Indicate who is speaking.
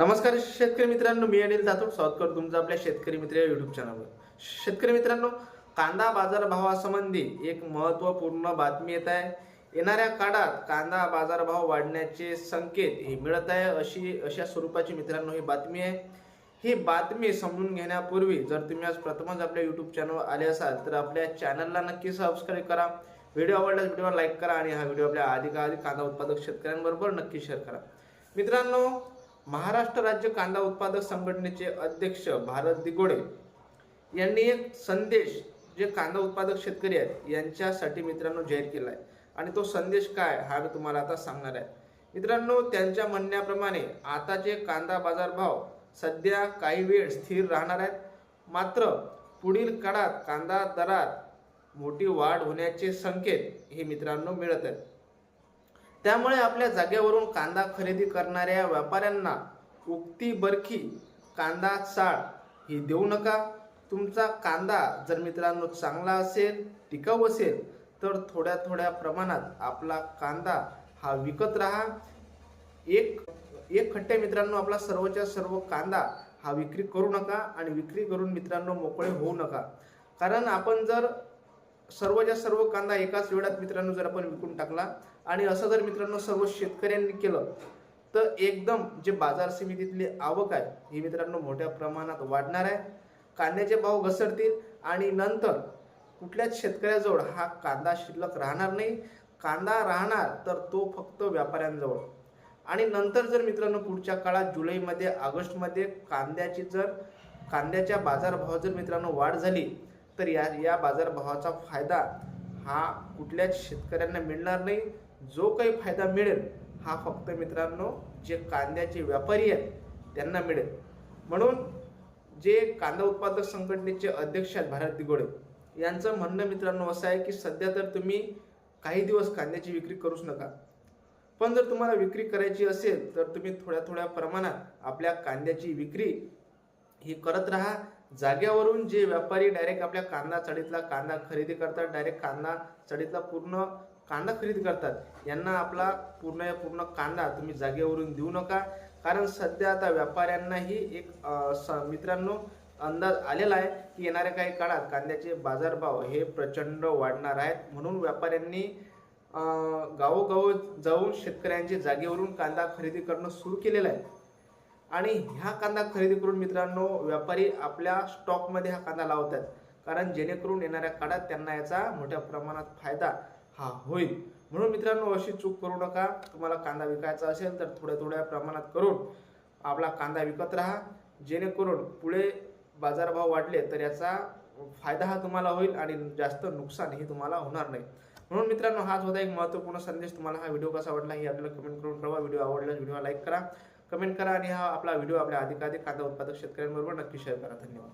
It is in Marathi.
Speaker 1: नमस्कार शेतकरी मित्रांनो मी अनिल जाधव स्वागत करतो तुमचं आपल्या शेतकरी मित्र या युट्यूब चॅनलवर शेतकरी मित्रांनो कांदा बाजारभावासंबंधी एक महत्त्वपूर्ण बातमी येत आहे. येणाऱ्या काळात कांदा बाजारभाव वाढण्याचे संकेत हे मिळत आहे अशी अशा स्वरूपाची मित्रांनो ही बातमी आहे. ही बातमी समजून घेण्यापूर्वी जर तुम्ही आज प्रथमच आपल्या युट्यूब चॅनलवर आले असाल तर आपल्या चॅनलला नक्की सबस्क्राईब करा. व्हिडिओ आवडल्यास व्हिडिओला लाईक करा आणि हा व्हिडिओ आपल्या अधिकाधिक कांदा उत्पादक शेतकऱ्यांबरोबर नक्की शेअर करा. मित्रांनो महाराष्ट्र राज्य कांदा उत्पादक संघटनेचे अध्यक्ष भारत दिगोडे यांनी एक संदेश जे कांदा उत्पादक शेतकरी आहेत यांच्यासाठी मित्रांनो जाहीर केला आहे आणि तो संदेश काय हा मी तुम्हाला आता सांगणार आहे. मित्रांनो त्यांच्या म्हणण्याप्रमाणे आताचे कांदा बाजारभाव सध्या काही वेळ स्थिर राहणार आहेत. मात्र पुढील काळात कांदा दरात मोठी वाढ होण्याचे संकेत हे मित्रांनो मिळत आहेत. त्यामुळे आपल्या जागेवरून कांदा खरेदी करणाऱ्या व्यापाऱ्यांना उक्ती बरखी कांदा चाळ ही देऊ नका. तुमचा कांदा जर मित्रांनो चांगला असेल टिकाऊ असेल तर थोड्या थोड्या प्रमाणात आपला कांदा हा विकत राहा. एक एक खट्टे मित्रांनो आपला सर्वच्या सर्व कांदा हा विक्री करू नका आणि विक्री करून मित्रांनो मोकळे होऊ नका. कारण आपण जर सर्वच्या सर्व कांदा एकाच वेळात मित्रांनो जर आपण विकून टाकला आणि असं जर मित्रांनो सर्व शेतकऱ्यांनी केलं तर एकदम जे बाजार समितीतली आवक आहे ही मित्रांनो मोठ्या प्रमाणात वाढणार आहे. कांद्याचे भाव घसरतील आणि नंतर कुठल्याच शेतकऱ्याजवळ हा कांदा शिल्लक राहणार नाही. कांदा राहणार तर तो फक्त व्यापाऱ्यांजवळ. आणि नंतर जर मित्रांनो पुढच्या काळात जुलैमध्ये ऑगस्टमध्ये कांद्याची जर कांद्याच्या बाजारभावात जर मित्रांनो वाढ झाली तर या या बाजारभावाचा फायदा हा कुठल्याच शेतकऱ्यांना मिळणार नाही. जो काही फायदा मिळेल हा फक्त मित्रांनो जे कांद्याचे व्यापारी आहेत त्यांना मिळेल. म्हणून जे कांदा उत्पादक संघटनेचे अध्यक्ष आहेत भारत दिगोडे यांचं म्हणणं मित्रांनो असं आहे की सध्या तर तुम्ही काही दिवस कांद्याची विक्री करूच नका. पण जर तुम्हाला विक्री करायची असेल तर तुम्ही थोड्या थोड्या प्रमाणात आपल्या कांद्याची विक्री ही करत राहा. जाग्यावरून जे व्यापारी डायरेक्ट आपल्या कांदा चढीतला कांदा खरेदी करतात डायरेक्ट कांदा चढीतला पूर्ण कांदा खरेदी करतात. यांना आपला पूर्ण पूर्ण कांदा तुम्ही जागेवरून देऊ नका. कारण सध्या आता व्यापाऱ्यांनाही एक स- मित्रांनो अंदाज आलेला आहे की येणाऱ्या काही काळात कांद्याचे बाजारभाव हे प्रचंड वाढणार आहेत. म्हणून व्यापाऱ्यांनी गावोगाव जाऊन शेतकऱ्यांच्या जागेवरून कांदा खरेदी करणं सुरू केलेलं आहे. आणि ह्या कांदा खरेदी करून मित्रांनो व्यापारी आपल्या स्टॉकमध्ये हा कांदा लावतात. कारण जेणेकरून येणाऱ्या काळात त्यांना याचा मोठ्या प्रमाणात फायदा हा होईल. म्हणून मित्रांनो अशी चूक करू नका. तुम्हाला कांदा विकायचा असेल तर थोड्या थोड्या प्रमाणात करून आपला कांदा विकत राहा. जेणेकरून पुढे बाजारभाव वाढले तर याचा फायदा हा तुम्हाला होईल आणि जास्त नुकसान ही तुम्हाला होणार नाही. म्हणून मित्रांनो हाच होता एक महत्त्वपूर्ण संदेश. तुम्हाला हा व्हिडिओ कसा वाटला हे आपल्याला कमेंट करून कळवा. व्हिडिओ आवडल्यास व्हिडिओ लाईक करा. कमेंट करा आणि हा आपला व्हिडिओ आपल्या अधिकाधिक कांदा उत्पादक शेतकऱ्यांबरोबर नक्की शेअर करा. धन्यवाद.